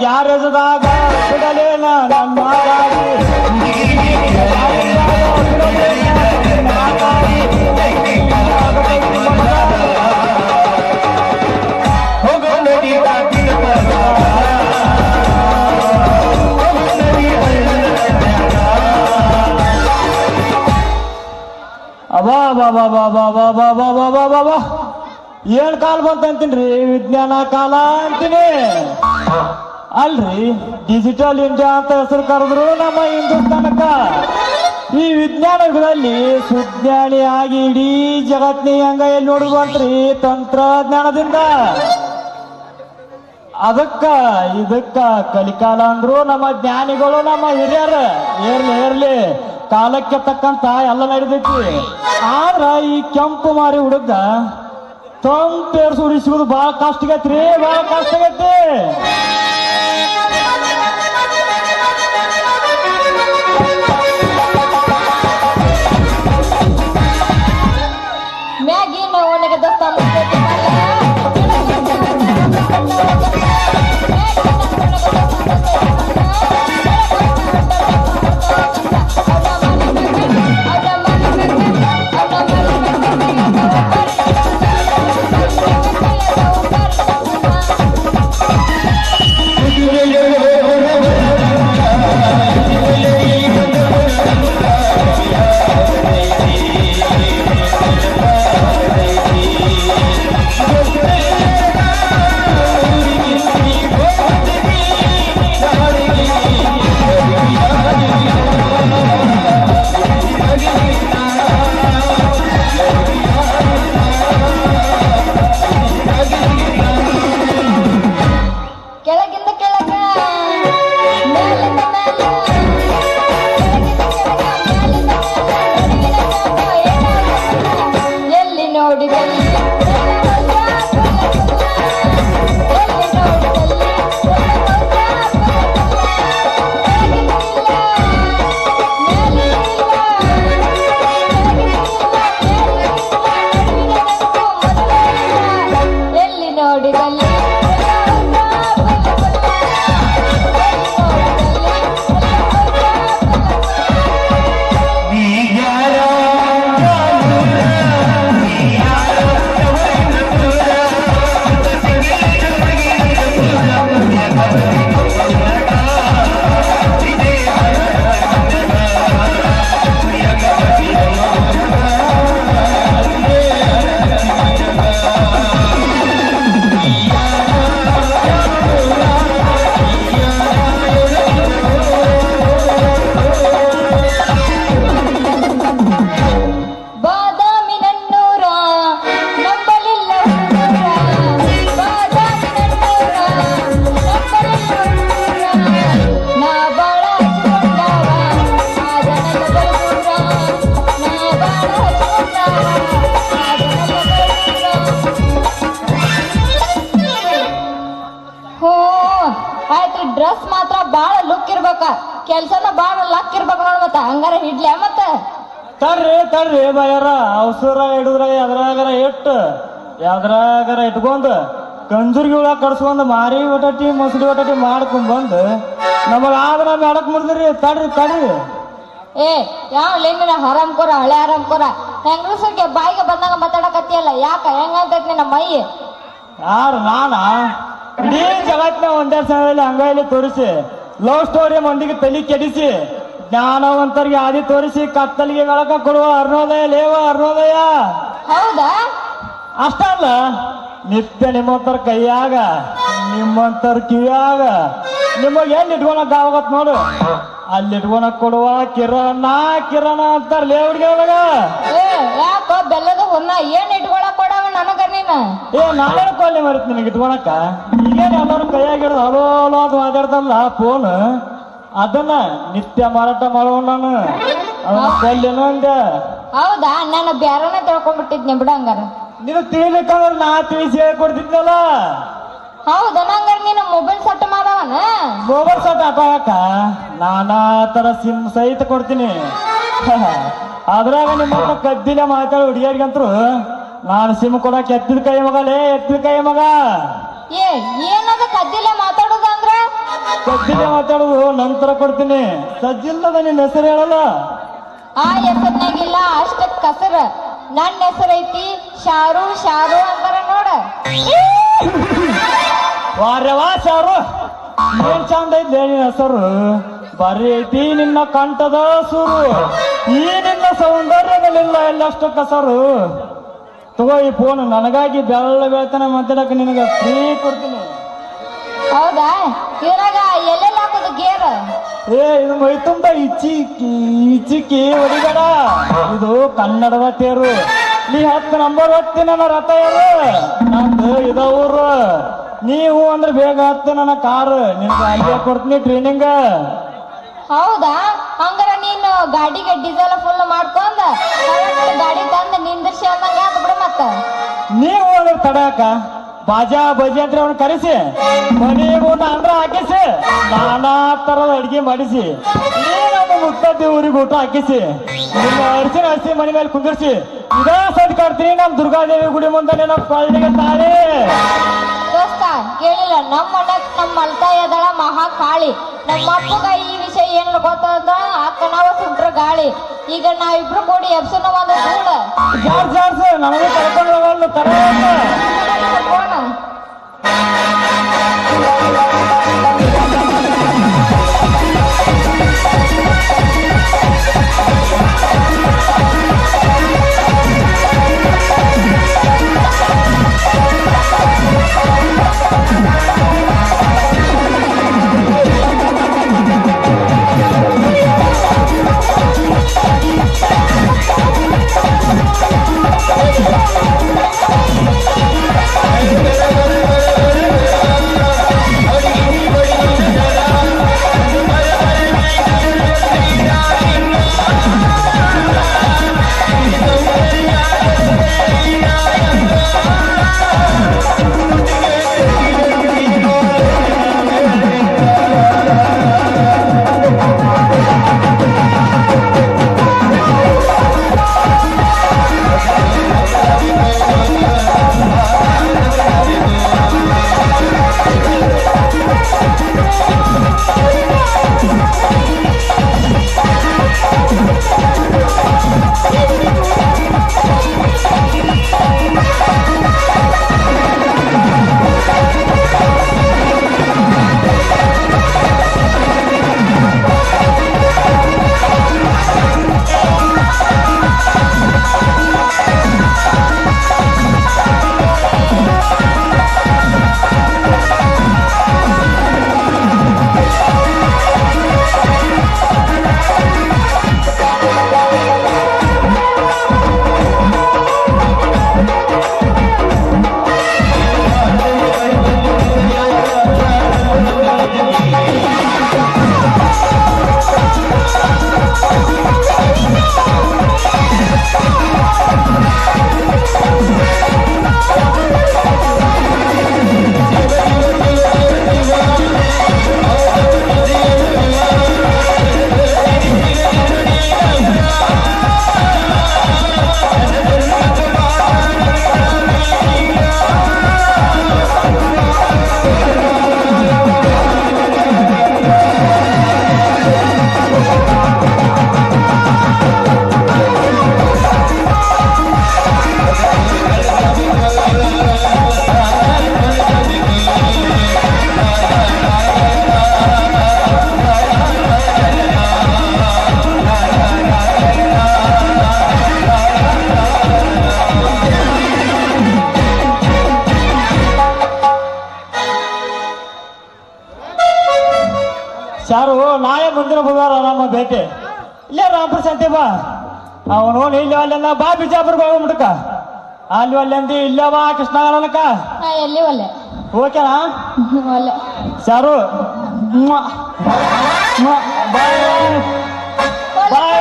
ಯಾರದಾಗ ಬಿಡಲೇನ ನನ್ನ ಮಾತಾಡಿ ಏನ್ ಕಾಲ್ ಬಂತಂತೀನಿ ವಿಜ್ಞಾನ ಕಾಲ ಅಂತೀನಿ ಅಲ್ರಿ ಡಿಜಿಟಲ್ ಇಂಡಿಯಾ ಅಂತ ಹೆಸರು ಕರೆದ್ರು ನಮ್ಮ ಹಿಂದೂಸ್ತಾನಕ್ಕ ಈ ವಿಜ್ಞಾನ ಯುಗದಲ್ಲಿ ಸುಜ್ಞಾನಿ ಆಗಿ ಇಡೀ ಜಗತ್ನಿ ಹಂಗ ಎಲ್ಲಿ ನೋಡುವಂತ್ರಿ ತಂತ್ರಜ್ಞಾನದಿಂದ. ಅದಕ್ಕ ಇದಕ್ಕ ಕಲಿಕಾಲ ಅಂದ್ರು ನಮ್ಮ ಜ್ಞಾನಿಗಳು, ನಮ್ಮ ಹಿರಿಯರ. ಏರ್ಲಿ ಏರ್ಲಿ, ಕಾಲಕ್ಕೆ ತಕ್ಕಂತ ಎಲ್ಲ ನಡೆದಿತ್ತು ಆದ್ರ ಈ ಕೆಂಪು ಮಾರಿ ಹುಡುಗ ತಂಪೇರ್ಸು ಉಡಿಸುವುದು ಬಹಳ ಕಷ್ಟ ಆಗೈತ್ರಿ, ಬಹಳ ಕಷ್ಟ ಆಗೈತಿ. ತಡ್ರಿ ತಡ್ರಿ ಬಯ್ಯಾರ. ಅವಸರ ಹಿಡಿದ್ರ ಎದ್ರಾಗರ ಇಟ್ಟು ಎದ್ರಾಗರ ಇಟ್ಕೊಂಡು ಕಂಜುರ್ಗಿ ಒಳಗೆ ಕಡ್ಸ್ಕೊಂಡು ಮಾರಿ ಒಟಟಿ ಮೊಸಡಿ ಒಟಟಿ ಮಾಡ್ಕೊಂಡ್ ಬಂದು ನಮಗ ಆದ್ರ ಮಾಡಕ್ ಮುರ್ದ್ರಿ. ತಡ್ರಿ ತಡ್ರಿ. ಏ ಯಾವ ಲೇನಿನ ಹರಾಮ್ ಕೊರ ಹಳೆ ಹರಾಮ್ ಕೊರ? ಹೆಂಗಸರಿಗೆ ಬಾಯಿಗೆ ಬಂದಾಗ ಮಾತಾಡಕತ್ತಿಯಲ್ಲ? ಯಾಕ? ಹೆಂಗಂತೈತಿ ನಿನ್ನ ಮೈ? ಯಾರು ನಾನ? ಇಡೀ ಜಗತ್ನ ಒಂದೇ ಸಮಯದಲ್ಲಿ ಅಂಗೈಲಿ ತೋರಿಸಿ ಲವ್ ಸ್ಟೋರಿ ಮಂದಿಗೆ ತಲೆ ಕೆಡಿಸಿ ಜ್ಞಾನವಂತರಿಗೆ ಆದಿ ತೋರಿಸಿ ಕತ್ತಲಿಗೆ ಬೆಳಕ ಕೊಡುವ ಅರುಣೋದಯ ಲೇವ ಅರ್ಣೋದಯ. ಹೌದಾ? ಅಷ್ಟ ಅಲ್ಲ ನಿತ್ಯ ನಿಮ್ಮಂತರ ಕೈಯಾಗ ನಿಮ್ಮಂತರ ಕಿವಿಯಾಗ ನಿಮಗೆ ಎಲ್ಲಿ ಇಟ್ಕೊಳಕ್ ಆವಾಗತ್ ನೋಡು. ಅಲ್ಲಿ ಇಟ್ಕೊಳಕ್ ಕೊಡುವ ಕಿರಣ ಕಿರಣ ಅಂತಾರ ಲೇವ್ರಿಗೆ ಒಳಗ. ಯಾಕ ಬೆಲ್ಲದ ಹೊನ್ನ ಏನ್ ಇಟ್ಕೊಳಕ್ ಕೊಡವ ನನಗ ನೀನು? ಏ ನಾಳೆ ಕೊಳ್ಳಿ ಮರಿತ್ ನಿನಗೆ ಇಟ್ಕೊಳಕ. ಈಗೇನ್ ಎಲ್ಲರೂ ಕೈಯಾಗಿಡ್ದು ಹಲೋ ಹಲೋ ಅಂತ ಮಾತಾಡ್ತಲ್ಲ ಫೋನ್ ಅದನ್ನ ನಿತ್ಯ ಮಾರಾಟ ಮಾಡೋಣ ನಾನು. ಅದನ್ನ ಕೊಲ್ಲೇನು ಅಂದೆ. ಹೌದಾ? ನಾನು ಬ್ಯಾರನ ತಿಳ್ಕೊಂಡ್ಬಿಟ್ಟಿದ್ನಿ ಬಿಡಂಗಾರ ನೀನು ತಿಳಿಲಿಕ್ಕಂದ್ರೆ ನಾ ತಿಳಿಸಿ ಹೇಳ್ಕೊಡ್ತಿದ್ನಲ್ಲ? ಹೌದಾ? ನಂಗಾರ ನೀನು ಮೊಬೈಲ್ ಸೆಟ್ ಮಾಡವನ? ಮೊಬೈಲ್ ಸೆಟ್ ಹಾಕ ನಾನಾ ತರ ಸಿಮ್ ಸಹಿತ ಕೊಡ್ತೀನಿ. ಅದ್ರಾಗ ನಿಮ್ಮ ಕದ್ದಿನ ಮಾತಾಡೋ ಹುಡುಗಿಯರಿಗಂತರು ನಾನು ಸಿಮ್ ಕೊಡಕ್ಕೆ ಎತ್ತಿದ ಕೈ ಮಗಲೇ ಎತ್ತಿದ ಕೈ ಮಗ. ಏ ಏನದ ಕದ್ದಿಲ್ಲ ಮಾತಾಡೋದು ಅಂದ್ರ ಮಾತಾಡುದು ನಂತರ ಕೊಡ್ತೀನಿ. ಸಜ್ಜಿಲ್ಲದ ನಿನ್ನ ಹೆಸರು ಹೇಳಲ್ಲ. ಆ ಹೆಸರ್ನಾಗಿಲ್ಲ ಅಷ್ಟ ಕಸರ. ನನ್ನ ಹೆಸರೈತಿ ಶಾರು ಶಾರು ಅಂತಾರ ನೋಡ. ವಾರ್ಯವಾ ಶಾರು. ಏನ್ ಚಂದ ಐತೆ ನಿನ್ನ ಹೆಸರು? ಬರೀ ಐತಿ ನಿನ್ನ ಕಂಠದ ಸುರು. ಈ ನಿನ್ನ ಸೌಂದರ್ಯದಲ್ಲಿಲ್ಲ ಎಲ್ಲಷ್ಟು ಕಸರು. ತಗೋ ಈ ಫೋನ್ ನನಗಾಗಿ ಬೆಳ್ಳ ಬೆಳ್ತಾನೆ ಮಾತಾಡಕ್ಕೆ ನಿನಗೆ ಫ್ರೀ ಕೊಡ್ತೀನಿ. ಹೌದಾ? ಇದ್ರಾಗ ಎಲ್ಲೆಲ್ಲ ಹಾಕೋದು ಗೇರ್? ಏ ಇದು ಮೈ ತುಂಬ ಇಚ್ಚಿಕ್ಕಿ ಇಚ್ಚಿಕ್ಕಿ ಹೊಡಿಬೇಡ ಇದು ಕನ್ನಡದ ತೇರು. ನೀ ಹತ್ತು ನಂಬರ್ ಹತ್ತಿ ನನ್ನ ರಥ ಏನು ನಂದು ಇದ ಊರು. ನೀವು ಅಂದ್ರೆ ಬೇಗ ಹತ್ತು ನನ್ನ ಕಾರು. ನಿಮ್ಗೆ ಅಲ್ಲೇ ಕೊಡ್ತೀನಿ ಟ್ರೈನಿಂಗ್ ಹೌದಾ? ಹಂಗಾರ ನೀನು ಗಾಡಿಗೆ ಡೀಸೆಲ್ ಫುಲ್ ಮಾಡ್ಕೊಂಡ್ ಗಾಡಿ ತಂದು ನಿಂದಿರ್ಸಿ ಅಂದಂಗ ಆತ್ ಬಿಡು ಮತ್ತ. ನೀವು ಅಂದ್ರೆ ತಡಕ ಬಾಜಾ ಬಜಿ ಅಂತ ಅವ್ನ ಕರೆಸಿ. ಮನೆ ಒಂದು ಅಂದ್ರ ಹಾಕಿಸಿ. ನಾನಾ ತರದ ಅಡಿಗೆ ಮಾಡಿಸಿ. ಮುತ್ತದ್ದು ನಮ್ಮ ಊರಿಗೆ ಊಟ ಹಾಕಿಸಿ. ನಿಮ್ಮ ಅರಿಸಿನ ಹಸಿ ಮನೆ ಮೇಲೆ ಕುಂದಿರ್ಸಿ. ಇದ ಕಾಡ್ತೀನಿ ನಮ್ ದುರ್ಗಾದೇವಿ ಗುಡಿ ಮುಂದೆ ತಾಳಿ. ದೋಸ್ತ ಕೇಳಿಲ್ಲ ನಮ್ಮ ನಮ್ಮ ಮಲ್ತಾಯದಳ ಮಹಾ ಕಾಳಿ. ನಮ್ಮ ಅಪ್ಪಗ ಈ ವಿಷಯ ಏನು ಗೊತ್ತದ? ಅಕ್ಕ ನಾವು ಸುಟ್ರ ಗಾಳಿ. ಈಗ ನಾವಿಬ್ರು ಕೂಡಿ ಎಬ್ಸನ ಒಂದು ಕೂಡ ಜಾರ್ಜ್ ಜಾರ್ಜ್ ನನಗೆ ಕರ್ಕೊಂಡು ಹೋಗಲ್ಲ ತರ Thank you. ಅವನು ಇಲ್ಲಿ ಅಲ್ಲೆಲ್ಲ ಬಾ ಬಿಜಾಪುರ್ಗೆ ಹೋಗೋ ಮುಟಕ. ಅಲ್ಲಿ ಅಂದಿ ಇಲ್ಲವ ಬಾ ಕೃಷ್ಣಗಾಲನಕ ನಾ ಎಲ್ಲಿ ಒಲ್ಲೆ? ಓಕೆನಾ ಒಲ್ಲೆ. ಸಾರು. ಬಾಯ್ ಬಾಯ್. ಬಾಯ್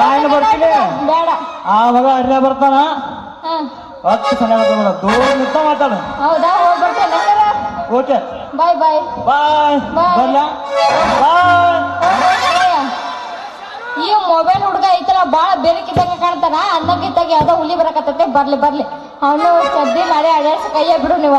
ನಾನು ಬರ್ತೀನಿ. ಬೇಡ. ಆ ಮಗ ಅಲ್ಲೇ ಬರ್ತಾನ. ಹತ್ತು ಸಲ ಮಾತಾಡ ದೂರ ನಿಂತ ಮಾತಾಡ. ಹೌದಾ? ಹೋಗಿ ಬರ್ತೇನೆ. ಓಕೆ. Bye bye. ಬಾಯ್. ಬರ್ಲಾ? ಬಾಯ್. ಈ ಮೊಬೈಲ್ ಹುಡುಗ ಐತಲ್ಲ ಬಾಳ ಬೆರಕಿ ಕಾಣ್ತಾನ? ಅನ್ನಗಿದ್ದಾಗ ಯಾವ್ದೋ ಹುಲಿ ಬರಕತ್ತೈತೆ. ಬರ್ಲಿ ಬರ್ಲಿ. ಅವನು ಸದ್ದಿ ಮಾಡಿ ಅಡ್ಯಾಡ್ಸ ಕೈಯ ಬಿಡು ನೀವು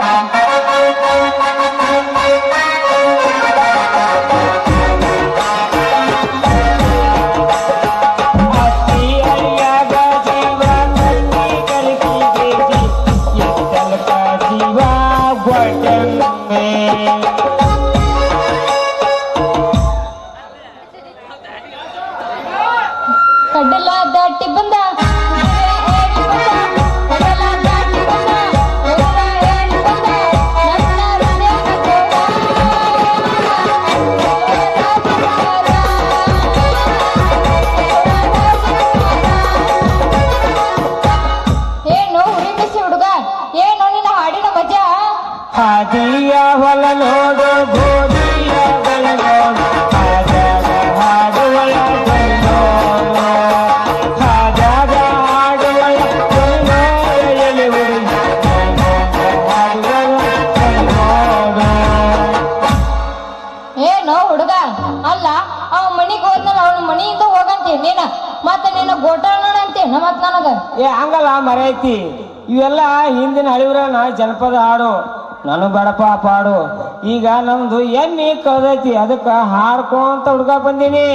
ಏ ಹಂಗಲ್ಲ ಮರೈತಿ. ಇವೆಲ್ಲ ಹಿಂದಿನ ಹಳಿವ್ರನ ಜನಪದ ಹಾಡು. ನಾನು ಬಡಪ ಪಾಡು. ಈಗ ನಮ್ದು ಎಮ್ಮಿ ಕಳ್ದೈತಿ. ಅದಕ್ಕ ಹಾಡ್ಕೊಂತ ಹುಡ್ಗ ಬಂದೀನಿ.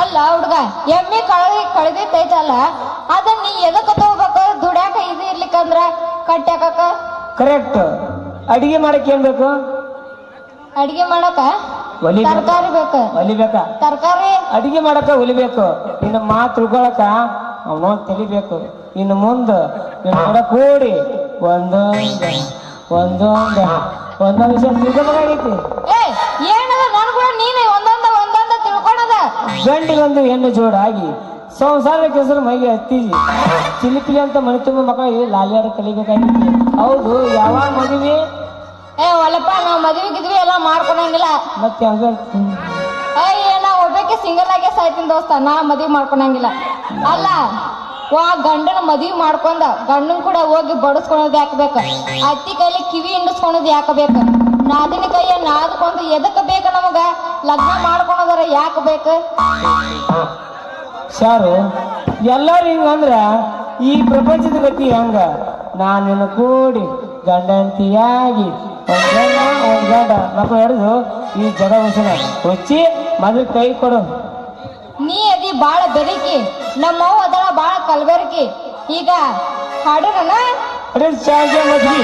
ಅಲ್ಲ ಹುಡ್ಗ ಎಮ್ಮಿ ಕಳದಿ ಕಳೆದಿತ್ತೈತಲ್ಲ ಅದನ್ನ ನೀ ಎದಕ್ಕ ತಗೋಬೇಕು? ದುಡ್ಯಾಕ ಇದು ಇರ್ಲಿಕ್ಕಂದ್ರ ಕಟ್ಟಾಕ ಕರೆಕ್ಟ್ ಅಡಿಗೆ ಮಾಡಕ್ ಏನ್ ಬೇಕು? ಅಡಿಗೆ ಮಾಡಕ? ಒಲಿ ಬೇಕು. ತರಕಾರಿ ಬೇಕು. ಒಲಿಬೇಕ ತರಕಾರಿ? ಅಡಿಗೆ ಮಾಡಕ ಒಲಿಬೇಕು ನಿನ್ನ ಮಾತು ತಿಳ್ಕೊಳಕ ಅವನು ಕಲಿಬೇಕು ಇನ್ನು ಮುಂದೆ ನಿನ್ ಕೂಡ ಕೂಡಿ. ಒಂದೊಂದು ಒಂದೊಂದು ಒಂದೊಂದು ವಿಷಯ ತಿಳ್ಕೊಬೇಕಾಗೈತಿ ಏ ಏನದ? ನನ್ ಕೂಡ ನೀನು ಒಂದೊಂದ ಒಂದೊಂದ ತಿಳ್ಕೊಳದ? ಗಂಡಿಗೊಂದು ಹೆಣ್ಣು ಜೋಡಾಗಿ ಸಂಸಾರ ಕೆಸರು ಮೈಗೆ ಹತ್ತಿಸಿ. ಚಿಲಿಪಿಲಿ ಅಂತ ಮನೆ ತುಂಬ ಮಕ್ಕಳಿಗೆ ಲಾಲ್ಯಾರ ಕಲಿಬೇಕಾಗಿತ್ತು. ಹೌದು ಯಾವಾಗ ಮದುವೆ? ಏ ಒಲ್ಲಪ್ಪ ನಾವು ಮದುವೆ ಗಿದ್ವಿ ಎಲ್ಲ ಮಾಡ್ಕೊಳಂಗಿಲ್ಲ. ಮತ್ತೆ ಹಂಗ ಅಯ್ಯ ಸಿಂಗಲ್ ಆಗೇ ಸಾಯ್ತೀನಿ ದೋಸ್ತ. ನಾ ಮದ್ವಿ ಮಾಡ್ಕೊಳಂಗಿಲ್ಲ ಅಲ್ಲ, ವಾ ಗಂಡನ ಮದ್ವಿ ಮಾಡ್ಕೊಂಡ ಗಂಡನ್ ಕೂಡ ಹೋಗಿ ಬಡಸ್ಕೊಳೋದ್ ಯಾಕಬೇಕು ಅತ್ತಿ ಕೈಲಿ ಕಿವಿ ಹಿಂಡಿಸ್ಕೊಳೋದ್ ಯಾಕಬೇಕು ನಾದಿನ ಕೈಯ ನಾದ್ಕೊಂಡು ಎದಕ್ಕೆ ಬೇಕು ನಮಗ? ಲಗ್ನ ಮಾಡ್ಕೊಳೋದರ ಯಾಕೆ ಬೇಕು? ಸಾರು, ಎಲ್ಲಾರು ಹಿಂಗಂದ್ರ ಈ ಪ್ರಪಂಚದ ಗತಿ ಹಂಗ? ನಾನು ನಿನ್ನ ಕೂಡಿ ಗಂಡಂತಿಯಾಗಿ ಒಂದ್ ಗಂಡ ಒಂದ್ ಗಂಡ. ಮಕ್ಕಳು ಹಿಡಿದು ಈ ಜಗ ಉಸನ ಹೊಚ್ಚಿ ಮೊದಲು ಕೈ ಕೊಡು. ನೀ ಅದಿ ಬಾಳ ಬೆರಿಕಿ ನಮ್ಮವ್ವ ಅದಳ ಬಾಳ ಕಲ್ಬೆರಕಿ. ಈಗ ಹಾಡೋಣ ಅರೆ ಶಾಂತಿ ಮದ್ವಿ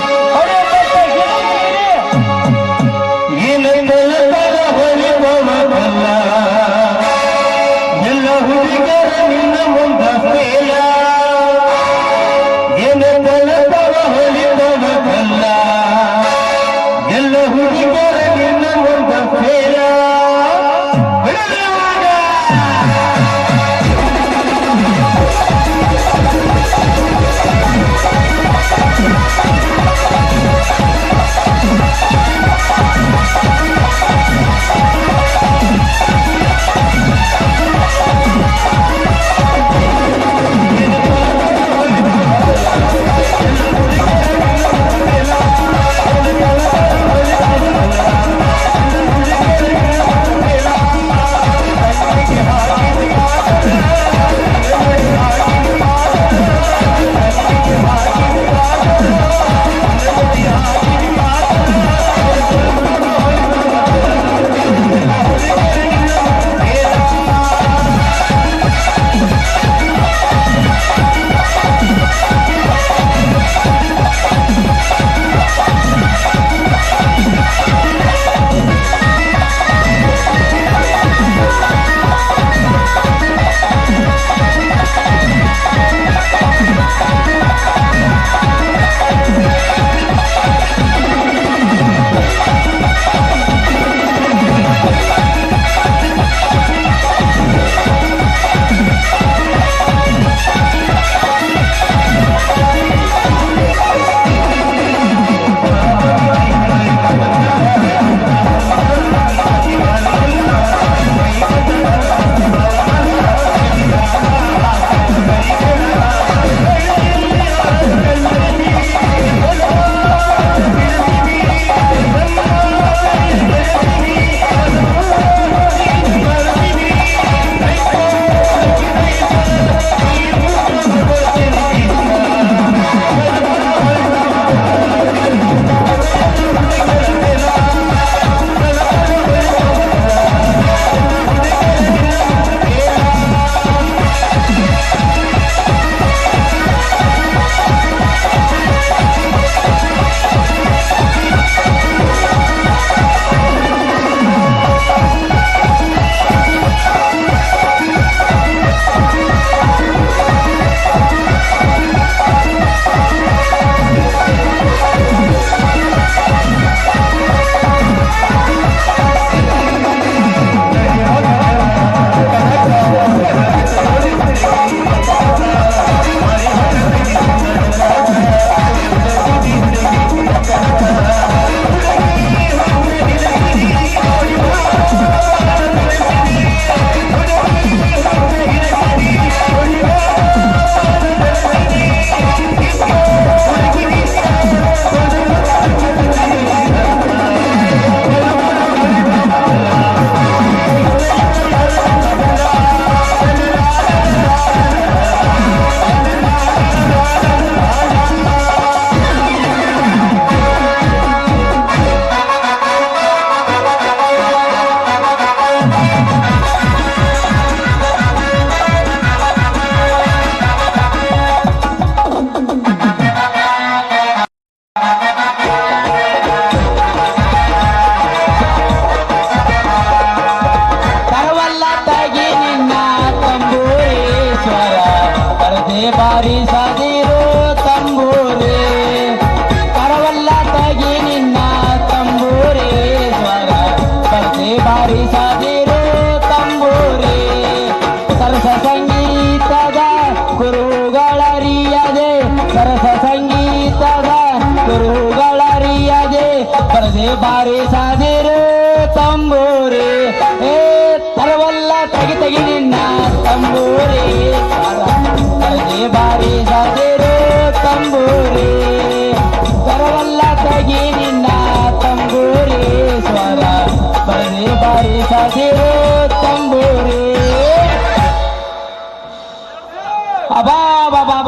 बारिश दे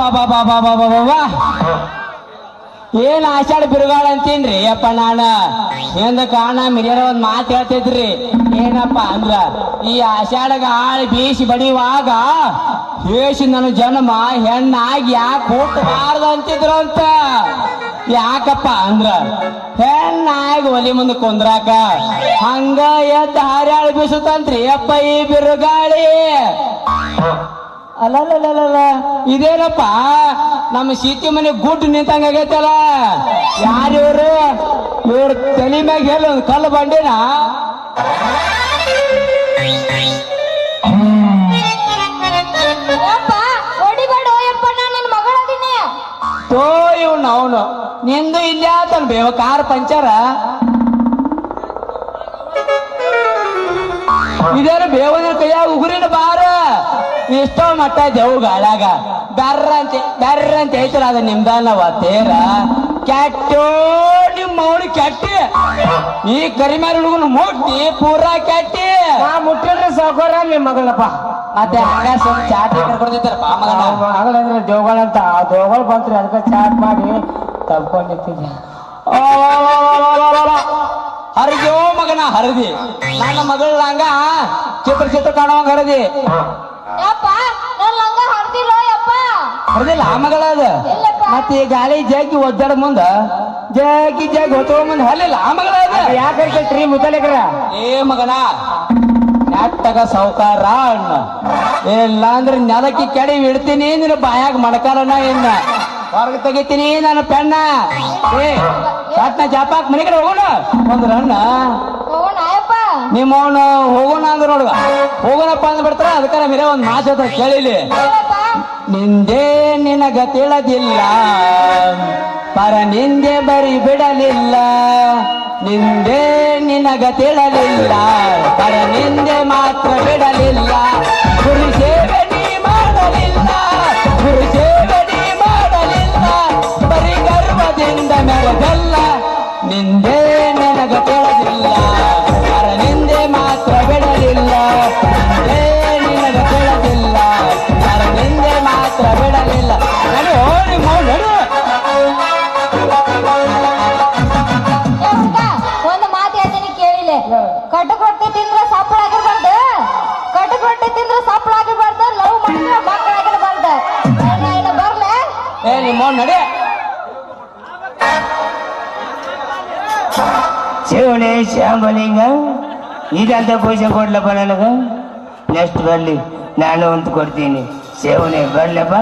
ಬಾಬಾ ಬಾ ಬಾ ಬಾ ಬಾ ಏನ್ ಆಷಾಢ ಬಿರುಗಾಳ ಅಂತೀನ್ರಿ? ಅಪ್ಪ ನಾನ. ಎಂದ ಕಾರಣ ಮಿರಿಯರ ಒಂದ್ ಮಾತು ಹೇಳ್ತಿದ್ರಿ. ಏನಪ್ಪ ಅಂದ್ರ, ಈ ಆಷಾಢಗ ಗಾಳಿ ಬೀಸಿ ಬಡಿಯುವಾಗ ಹೇಸಿ ನನ್ನ ಜನ್ಮ ಹೆಣ್ಣಾಗಿ ಯಾಕೆ ಹುಟ್ಟಬಾರ್ದು ಅಂತಿದ್ರು ಅಂತ. ಯಾಕಪ್ಪ ಅಂದ್ರ, ಹೆಣ್ಣಾಗಿ ಒಲಿ ಮುಂದೆ ಕುಂದ್ರಾಕ ಹಂಗ ಎದ್ದ ಹರಿಯಾಳ ಬೀಸುತ್ತಂತ್ರಿ. ಅಪ್ಪ ಈ ಬಿರುಗಾಳಿ. ಅಲ್ಲಲ್ಲಲ್ಲ ಇದೇನಪ್ಪ? ನಮ್ಮ ಸೀತಿ ಮನೆ ಗುಡ್ ನಿಂತಂಗ ಆಗೈತಲ್ಲ? ಯಾರು ಇವ್ರು? ಇವ್ರ ತಲೆ ಮ್ಯಾಗ ಹೇಳ ಒಂದು ಕಲ್ಲು ಬಂಡಿನ? ತೋ ಇವ್ನ ಅವನು. ನಿಂದು ಇಲ್ಲ ತನ್ ಬೇವ ಕಾರ್ ಪಂಚರ. ಇದೇನು ಬೇವನ ಕೈಯಾಗ ಉಗುರಿನ ಬಾರ? ಎಷ್ಟೋ ಮಟ್ಟ ದೇವ್ ಗಾಳಾಗ ಬ್ಯಾರ್ರಂತೆ ಅಂತ ಐತಲ್ಲ ಅದ ನಿಮ್ದಲ್ಲವ ತೇರ ಕೆಟ್ಟೋ ನಿಮ್ಮ ಅವನು ಕೆಟ್ಟಿ. ಈ ಕರಿಮಾರಿ ಹುಡುಗನ ಮುಟ್ಟಿ ಪೂರಾ ಕೆಟ್ಟಿ. ನಾ ಮುಟ್ಟಿಲ್ರಿ ಸಾಕೋರ ನಿಮ್ಮ ಮಗಳಪ್ಪ. ಮತ್ತೆ ಹಂಗ ಸ್ವಲ್ಪ ಚಾಟಿ ಕರ್ಕೊಡ್ತಿದ್ದಾರಪ್ಪ ಮಗನ ದೇವಗಳ ಅಂತ ಆ ಜೋಗಳು ಬಂತ್ರಿ ಅದಕ್ಕೆ ಚಾಟ್ ಮಾಡಿ ತಪ್ಕೊಂಡಿರ್ತಿದ್ದೆ ಹರಿದ್ಯೋ ಮಗನ ಹರಿದಿ. ನನ್ನ ಮಗಳ ಹಂಗ ಚಿತ್ರ ಚಿತ್ರ ಕಾಣುವಂಗ ಹರಿದಿ. ಹರ್ದಿಲ್ಲ ಆ ಮಗಳ ಅದ. ಮತ್ತೆ ಈ ಗಾಳಿ ಜಗ್ಗಿ ಒದ್ದಾಡ ಮುಂದ ಜಗ್ಗಿ ಜಗ್ಗಿ ಹೊತ್ತೋ ಮುಂದ ಹಲ್ಲಿಲ್ಲ ಆ ಮಗಳ ಅದ. ಯಾಕೆ ಕೇಳ್ತ್ರಿ ಮುತ್ತಲೇಕ್ರ ಏ ಮಗನ ನೆಟ್ಟಗ ಸೌಕಾರ ಅಣ್ಣ. ಇಲ್ಲ ಅಂದ್ರೆ ನೆಲಕ್ಕೆ ಕೆಡಿ ಇಡ್ತೀನಿ ನಿನ್ನ ಬಾಯಾಗ ಮಡಕಾರಣ್ಣ ಇನ್ನ. ಹೊರಗೆ ತೆಗಿತೀನಿ ನನ್ನ ಪೆಣ್ಣ ಏ ಜಾಪಾಕ್ ಮನೆ ಕಡೆ ಹೋಗೋಣ. ಅಂದ್ರ ರಣ್ಣ ಯಪ್ಪ ನಿಮ್ಮ ಹೋಗೋಣ ಅಂದ್ರೆ ನೋಡುವ ಹೋಗೋಣಪ್ಪ ಅಂದ್ ಬಿಡ್ತಾರ ಅದಕ್ಕೆ ಮೇಲೆ ಒಂದ್ ಮಾತು ಹೇಳ್ತಾರೆ ಕೇಳಿಲಿ ನಿಂದೆ ನಿನಗ ತಿಳದಿಲ್ಲ ಪರ ನಿಂದೆ ಬರಿ ಬಿಡಲಿಲ್ಲ. ನಿಂದೆ ನಿನಗ ತಿಳಲಿಲ್ಲ ಪರ ನಿಂದೆ ಮಾತ್ರ ಬಿಡಲಿಲ್ಲ. ಗುರು ಸೇವೆ ನೀ ಮಾಡಲಿಲ್ಲ ಗುರು ಸೇವೆ ನೀ ಮಾಡಲಿಲ್ಲ. ಬರೀ ಗರ್ವದಿಂದ ಮೆರೆದಲ್ಲ ನಿಂದೆ ಏ ನಿಮ್ಮ ನಡೆ ಶಿವನೇ ಶ್ಯಾಮಲಿಂಗ ಇದಂತ ಪೂಜೆ ಕೊಡ್ಲಪ್ಪ ನನಗ ನೆಕ್ಸ್ಟ್ ಬರ್ಲಿ ನಾನು ಅಂತ ಕೊಡ್ತೀನಿ ಶಿವನೇ ಬರ್ಲಪ್ಪ